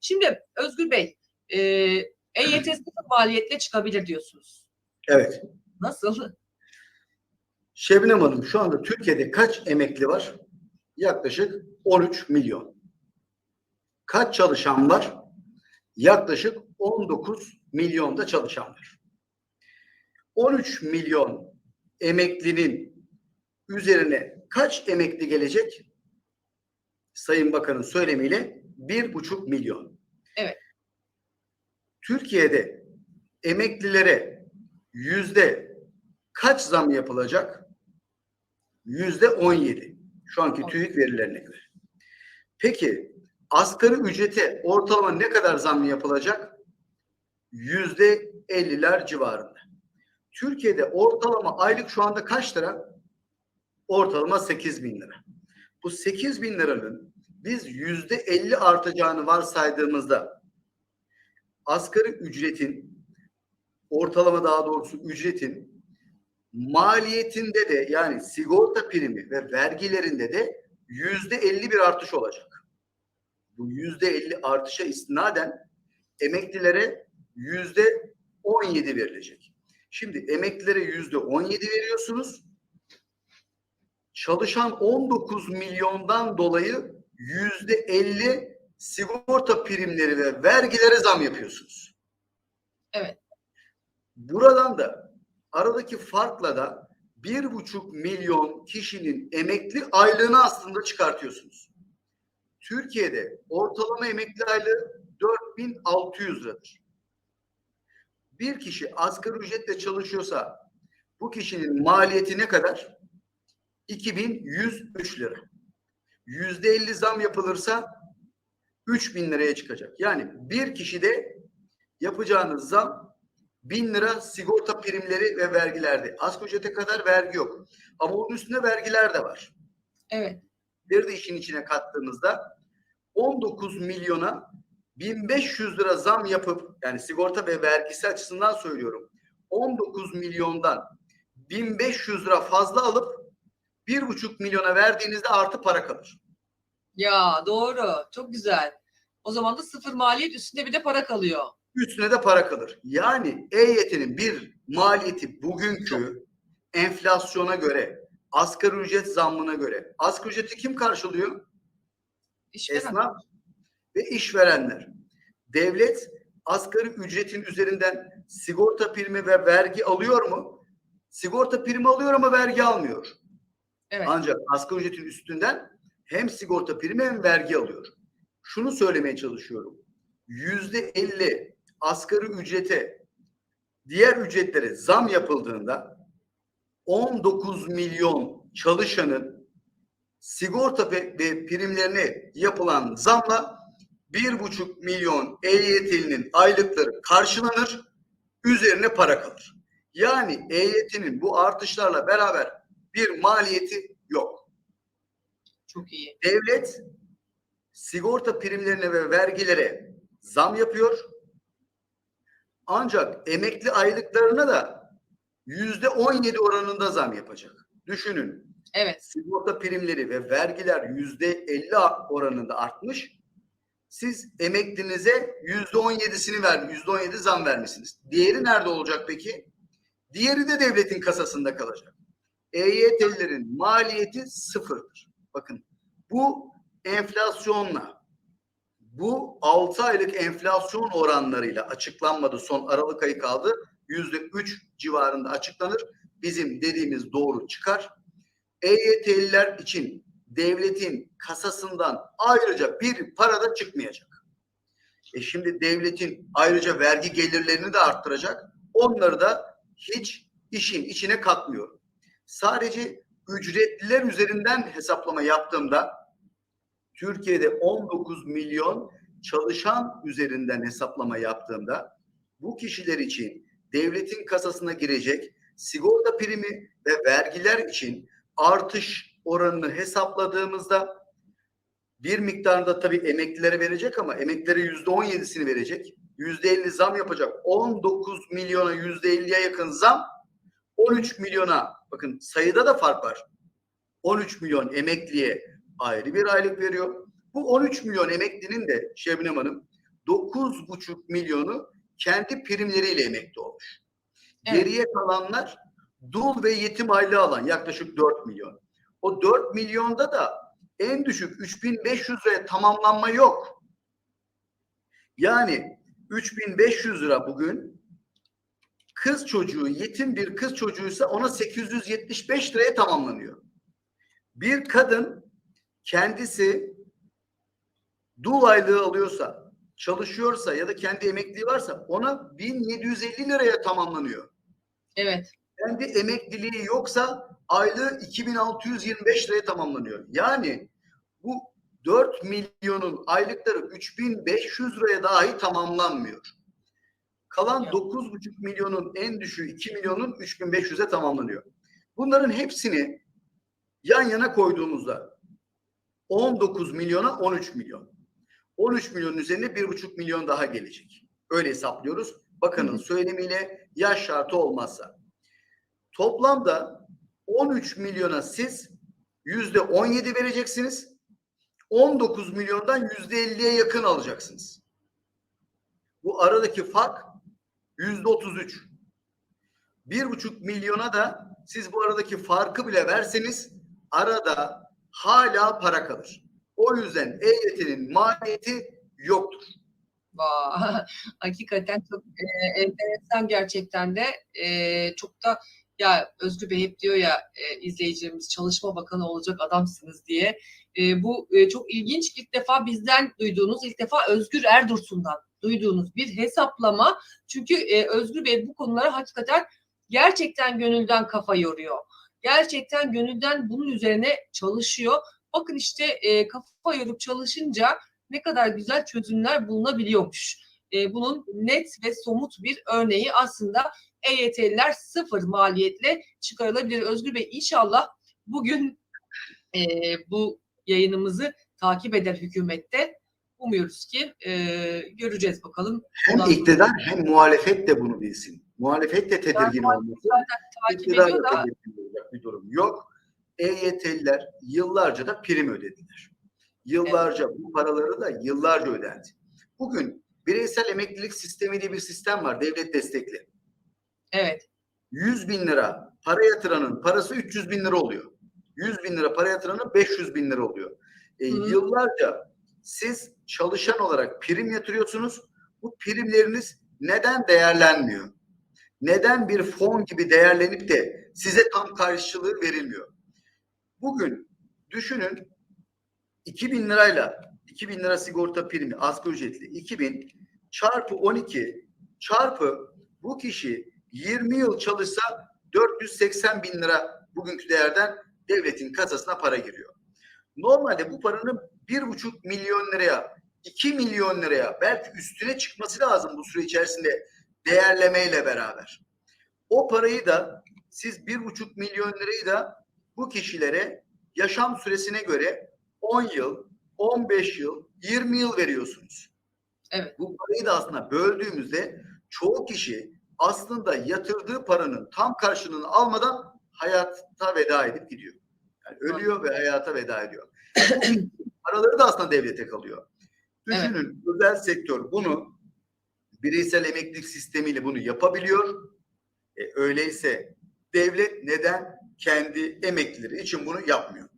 Şimdi Özgür Bey, e, EYT sıfır maliyetle çıkabilir diyorsunuz. Evet. Nasıl? Şebnem Hanım şu anda Türkiye'de kaç emekli var? Yaklaşık 13 milyon. Kaç çalışan var? Yaklaşık 19 milyonda çalışan var. 13 milyon emeklinin üzerine kaç emekli gelecek? Sayın Bakan'ın söylemiyle bir buçuk milyon. Evet. Türkiye'de emeklilere yüzde kaç zam yapılacak? Yüzde on yedi. Şu anki TÜİK verilerine göre. Peki asgari ücrete ortalama ne kadar zam yapılacak? Yüzde elliler civarında. Türkiye'de ortalama aylık şu anda kaç lira? Ortalama 8 bin lira. Bu 8 bin liranın biz yüzde 50 artacağını varsaydığımızda asgari ücretin ortalama daha doğrusu ücretin maliyetinde de yani sigorta primi ve vergilerinde de yüzde 50 bir artış olacak. Bu yüzde 50 artışa istinaden emeklilere yüzde 17 verilecek. Şimdi emeklilere yüzde 17 veriyorsunuz. Çalışan 19 milyondan dolayı yüzde 50 sigorta primleri ve vergilere zam yapıyorsunuz. Evet. Buradan da aradaki farkla da bir buçuk milyon kişinin emekli aylığını aslında çıkartıyorsunuz. Türkiye'de ortalama emekli aylığı 4600 liradır. Bir kişi asgari ücretle çalışıyorsa bu kişinin maliyeti ne kadar? 2103 lira. Yüzde 50 zam yapılırsa 3000 liraya çıkacak. Yani bir kişide yapacağınız zam 1000 lira sigorta primleri ve vergilerde. Asgari ücrete kadar vergi yok. Ama onun üstüne vergiler de var. Evet. Bir de işin içine kattığımızda 19 milyona 1500 lira zam yapıp yani sigorta ve vergisi açısından söylüyorum. 19 milyondan 1500 lira fazla alıp 1,5 milyona verdiğinizde artı para kalır. Ya doğru. Çok güzel. O zaman da sıfır maliyet üstünde bir de para kalıyor. Üstüne de para kalır. Yani EYT'nin bir maliyeti bugünkü enflasyona göre, asgari ücret zammına göre. Asgari ücreti kim karşılıyor? İşveren. Esnaf ve işverenler. Devlet asgari ücretin üzerinden sigorta primi ve vergi alıyor mu? Sigorta primi alıyor ama vergi almıyor. Evet. Ancak asgari ücretin üstünden hem sigorta primi hem vergi alıyor. Şunu söylemeye çalışıyorum. Yüzde elli asgari ücrete diğer ücretlere zam yapıldığında 19 milyon çalışanın sigorta ve primlerine yapılan zamla bir buçuk milyon EYT'linin aylıkları karşılanır, üzerine para kalır. Yani EYT'nin bu artışlarla beraber bir maliyeti yok. Çok iyi. Devlet sigorta primlerine ve vergilere zam yapıyor. Ancak emekli aylıklarına da yüzde 17 oranında zam yapacak. Düşünün Evet. sigorta primleri ve vergiler yüzde 50 oranında artmış. Siz emeklinize yüzde 17'sini ver, yüzde 17 zam vermişsiniz. Diğeri nerede olacak peki? Diğeri de devletin kasasında kalacak. EYT'lilerin maliyeti sıfırdır. Bakın bu enflasyonla bu 6 aylık enflasyon oranlarıyla açıklanmadı. Son Aralık ayı kaldı. Yüzde 3 civarında açıklanır. Bizim dediğimiz doğru çıkar. EYT'liler için devletin kasasından ayrıca bir para da çıkmayacak. E şimdi devletin ayrıca vergi gelirlerini de arttıracak. Onları da hiç işin içine katmıyor. Sadece ücretliler üzerinden hesaplama yaptığımda Türkiye'de 19 milyon çalışan üzerinden hesaplama yaptığımda bu kişiler için devletin kasasına girecek sigorta primi ve vergiler için artış oranını hesapladığımızda bir miktarda tabii emeklilere verecek ama emeklilere yüzde on yedisini verecek. Yüzde elli zam yapacak. 19 milyona yüzde elliye yakın zam 13 milyona bakın sayıda da fark var. 13 milyon emekliye ayrı bir aylık veriyor. Bu 13 milyon emeklinin de Şebnem Hanım 9,5 milyonu kendi primleriyle emekli olmuş. Evet. Geriye kalanlar dul ve yetim aylığı alan yaklaşık 4 milyon. O 4 milyonda da en düşük 3500 liraya tamamlanma yok. Yani 3500 lira bugün kız çocuğu yetim bir kız çocuğuysa ona 875 liraya tamamlanıyor. Bir kadın kendisi dul aylığı alıyorsa, çalışıyorsa ya da kendi emekliliği varsa ona 1750 liraya tamamlanıyor. Evet. Kendi emekliliği yoksa aylığı 2625 liraya tamamlanıyor. Yani bu 4 milyonun aylıkları 3500 liraya dahi tamamlanmıyor. Kalan Ya. 9,5 milyonun en düşüğü 2 milyonun 3500'e tamamlanıyor. Bunların hepsini yan yana koyduğumuzda 19 milyona 13 milyon. 13 milyonun üzerine 1,5 milyon daha gelecek. Öyle hesaplıyoruz. Bakanın söylemiyle yaş şartı olmazsa. Toplamda 13 milyona siz yüzde 17 vereceksiniz. 19 milyondan yüzde 50'ye yakın alacaksınız. Bu aradaki fark yüzde 33. Bir buçuk milyona da siz bu aradaki farkı bile verseniz arada hala para kalır. O yüzden EYT'nin maliyeti yoktur. Vay, Hakikaten çok e, enteresan gerçekten de E, çok da ya Özgür Bey hep diyor ya e, izleyicilerimiz çalışma bakanı olacak adamsınız diye. E, bu e, çok ilginç ilk defa bizden duyduğunuz ilk defa Özgür Erdursun'dan duyduğunuz bir hesaplama. Çünkü e, Özgür Bey bu konulara hakikaten gerçekten gönülden kafa yoruyor. Gerçekten gönülden bunun üzerine çalışıyor. Bakın işte e, kafa yorup çalışınca ne kadar güzel çözümler bulunabiliyormuş. E, bunun net ve somut bir örneği aslında EYT'liler sıfır maliyetle çıkarılabilir. Özgür Bey inşallah bugün e, bu yayınımızı takip eder hükümette. Umuyoruz ki e, göreceğiz bakalım. Hem Ondan sonra- iktidar hem muhalefet de bunu bilsin. Muhalefet de tedirgin olması. takip İktidar ediyor da tedirgin olacak bir durum yok. EYT'liler yıllarca da prim ödediler. Yıllarca bu paraları da yıllarca ödendi. Bugün bireysel emeklilik sistemi diye bir sistem var devlet destekli. evet 100 bin lira para yatıranın parası 300 bin lira oluyor. 100 bin lira para yatıranın 500 bin lira oluyor. E, Hı. yıllarca siz çalışan olarak prim yatırıyorsunuz. Bu primleriniz neden değerlenmiyor? Neden bir fon gibi değerlenip de size tam karşılığı verilmiyor? Bugün düşünün 2000 lirayla 2000 lira sigorta primi asgari ücretli 2000 çarpı 12 çarpı bu kişi 20 yıl çalışsa 480 bin lira bugünkü değerden devletin kasasına para giriyor. Normalde bu paranın 1,5 milyon liraya 2 milyon liraya belki üstüne çıkması lazım bu süre içerisinde değerlemeyle beraber. O parayı da siz 1,5 milyon lirayı da bu kişilere yaşam süresine göre 10 yıl, 15 yıl, 20 yıl veriyorsunuz. Evet. Bu parayı da aslında böldüğümüzde çoğu kişi aslında yatırdığı paranın tam karşılığını almadan hayata veda edip gidiyor. Yani ölüyor ve hayata veda ediyor. Paraları da aslında devlete kalıyor. Düşünün özel sektör bunu bireysel emeklilik sistemiyle bunu yapabiliyor. E, öyleyse devlet neden kendi emeklileri için bunu yapmıyor?